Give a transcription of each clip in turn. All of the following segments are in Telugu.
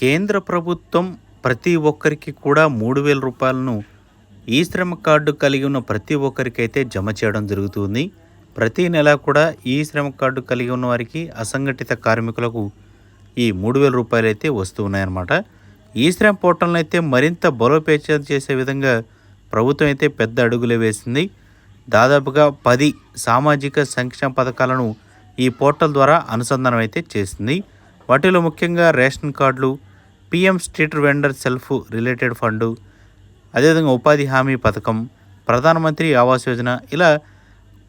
కేంద్ర ప్రభుత్వం ప్రతి ఒక్కరికి కూడా మూడు వేల రూపాయలను ఈ శ్రమ కార్డు కలిగి ఉన్న ప్రతి ఒక్కరికైతే జమ చేయడం జరుగుతుంది. ప్రతి నెల కూడా ఈ శ్రమ కార్డు కలిగి ఉన్న వారికి అసంఘటిత కార్మికులకు ఈ మూడు వేల రూపాయలు అయితే వస్తూ ఉన్నాయన్నమాట. ఈ శ్రమ పోర్టల్ని అయితే మరింత బలోపేతం చేసే విధంగా ప్రభుత్వం అయితే పెద్ద అడుగులే వేసింది. దాదాపుగా పది సామాజిక సంక్షేమ పథకాలను ఈ పోర్టల్ ద్వారా అనుసంధానం అయితే చేసింది. వాటిలో ముఖ్యంగా రేషన్ కార్డులు PM street vendor self related fund అదేవిధంగా ఉపాధి హామీ పథకం ప్రధానమంత్రి ఆవాస్ యోజన ఇలా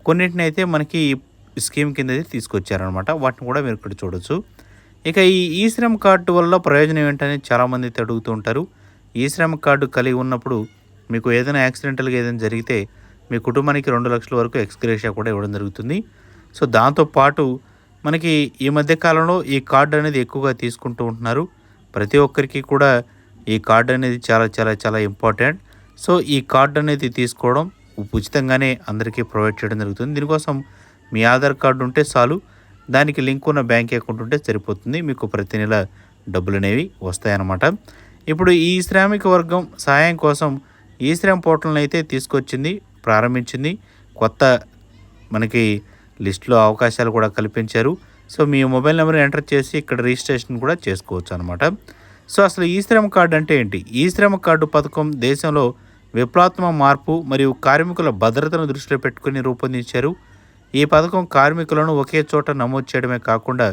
కొన్నిటిని అయితే మనకి స్కీమ్ కింద అయితే తీసుకొచ్చారనమాట వాటిని కూడా మీరు ఇక్కడ చూడొచ్చు. ఇక ఈ ఈ శ్రమ్ కార్డు వల్ల ప్రయోజనం ఏంటని చాలామంది అయితే అడుగుతూ ఉంటారు. ఈ శ్రమ్ కార్డు కలిగి ఉన్నప్పుడు మీకు ఏదైనా యాక్సిడెంటల్గా ఏదైనా జరిగితే మీ కుటుంబానికి రెండు లక్షల వరకు ఎక్స్గ్రేషియా కూడా ఇవ్వడం జరుగుతుంది. సో దాంతోపాటు మనకి ఈ మధ్య కాలంలో ఈ కార్డు అనేది ఎక్కువగా తీసుకుంటూ ఉంటున్నారు. ప్రతి ఒక్కరికి కూడా ఈ కార్డు అనేది చాలా చాలా చాలా ఇంపార్టెంట్. సో ఈ కార్డు అనేది తీసుకోవడం ఉచితంగానే అందరికీ ప్రొవైడ్ చేయడం జరుగుతుంది. దీనికోసం మీ ఆధార్ కార్డు ఉంటే చాలు. దానికి లింక్ ఉన్న బ్యాంక్ అకౌంట్ ఉంటే సరిపోతుంది. మీకు ప్రతి నెల డబ్బులు అనేవి వస్తాయన్నమాట. ఇప్పుడు ఈ శ్రామిక వర్గం సహాయం కోసం ఈ శ్రామ్ పోర్టల్ని అయితే తీసుకొచ్చింది ప్రారంభించింది. కొత్త మనకి లిస్ట్లో అవకాశాలు కూడా కల్పించారు. సో మీ మొబైల్ నెంబర్ ఎంటర్ చేసి ఇక్కడ రిజిస్ట్రేషన్ కూడా చేసుకోవచ్చు అనమాట సో అసలు ఈ శ్రమ కార్డు అంటే ఏంటి? ఈ శ్రమ కార్డు పథకం దేశంలో విప్లవాత్మక మార్పు మరియు కార్మికుల భద్రతను దృష్టిలో పెట్టుకుని రూపొందించారు. ఈ పథకం కార్మికులను ఒకే చోట నమోదు చేయడమే కాకుండా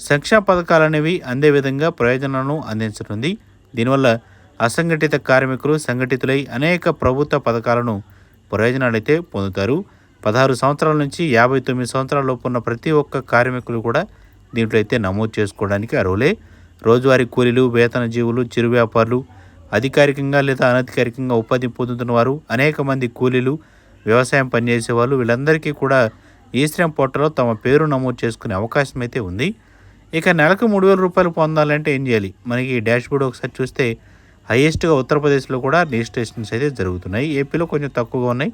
సంక్షేమ పథకాలు అనేవి అందే విధంగా ప్రయోజనాలను అందించనుంది. దీనివల్ల అసంఘటిత కార్మికులు సంఘటితులై అనేక ప్రభుత్వ పథకాలను ప్రయోజనాలైతే పొందుతారు. పదహారు సంవత్సరాల నుంచి యాభై తొమ్మిది సంవత్సరాల లోపు ఉన్న ప్రతి ఒక్క కార్మికులు కూడా దీంట్లో అయితే నమోదు చేసుకోవడానికి అర్హులే. రోజువారీ కూలీలు వేతన జీవులు చిరు వ్యాపారులు అధికారికంగా లేదా అనధికారికంగా ఉపాధి పొందుతున్న వారు అనేక మంది కూలీలు వ్యవసాయం పనిచేసే వాళ్ళు వీళ్ళందరికీ కూడా ఈ శ్రమ్ పోర్టల్లో తమ పేరు నమోదు చేసుకునే అవకాశం అయితే ఉంది. ఇక నెలకు మూడు వేల రూపాయలు పొందాలంటే ఏం చేయాలి? మనకి డాష్బోర్డ్ ఒకసారి చూస్తే హైయెస్ట్గా ఉత్తరప్రదేశ్లో కూడా రిజిస్ట్రేషన్స్ అయితే జరుగుతున్నాయి. ఏపీలో కొంచెం తక్కువగా ఉన్నాయి.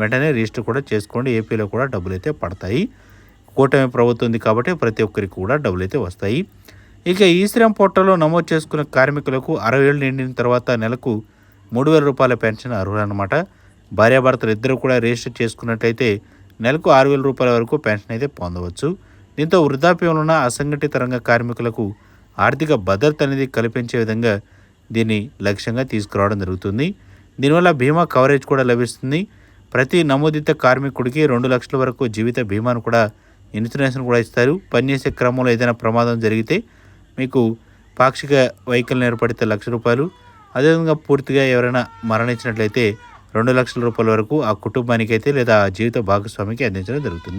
వెంటనే రిజిస్టర్ కూడా చేసుకోండి. ఏపీలో కూడా డబ్బులు అయితే పడతాయి. కూటమి ప్రభుత్వం ఉంది కాబట్టి ప్రతి ఒక్కరికి కూడా డబ్బులు అయితే వస్తాయి. ఇక ఈ శ్రమ్ పోర్టల్లో నమోదు చేసుకున్న కార్మికులకు అరవై ఏళ్ళు నిండిన తర్వాత నెలకు మూడు వేల రూపాయల పెన్షన్ అర్హులన్నమాట. భార్యాభర్తలు ఇద్దరు కూడా రిజిస్టర్ చేసుకున్నట్టయితే నెలకు ఆరు వేల రూపాయల వరకు పెన్షన్ అయితే పొందవచ్చు. దీంతో వృద్ధాప్యంలో ఉన్న అసంఘటిత రంగ కార్మికులకు ఆర్థిక భద్రత అనేది కల్పించే విధంగా దీన్ని లక్ష్యంగా తీసుకురావడం జరుగుతుంది. దీనివల్ల బీమా కవరేజ్ కూడా లభిస్తుంది. ప్రతి నమోదిత కార్మికుడికి రెండు లక్షల వరకు జీవిత బీమాను కూడా ఇన్సూరెన్స్ను కూడా ఇస్తారు. పనిచేసే క్రమంలో ఏదైనా ప్రమాదం జరిగితే మీకు పాక్షిక వైకల్యం ఏర్పడితే లక్ష రూపాయలు. అదేవిధంగా పూర్తిగా ఎవరైనా మరణించినట్లయితే రెండు లక్షల రూపాయల వరకు ఆ కుటుంబానికైతే లేదా ఆ జీవిత భాగస్వామికి అందించడం జరుగుతుంది.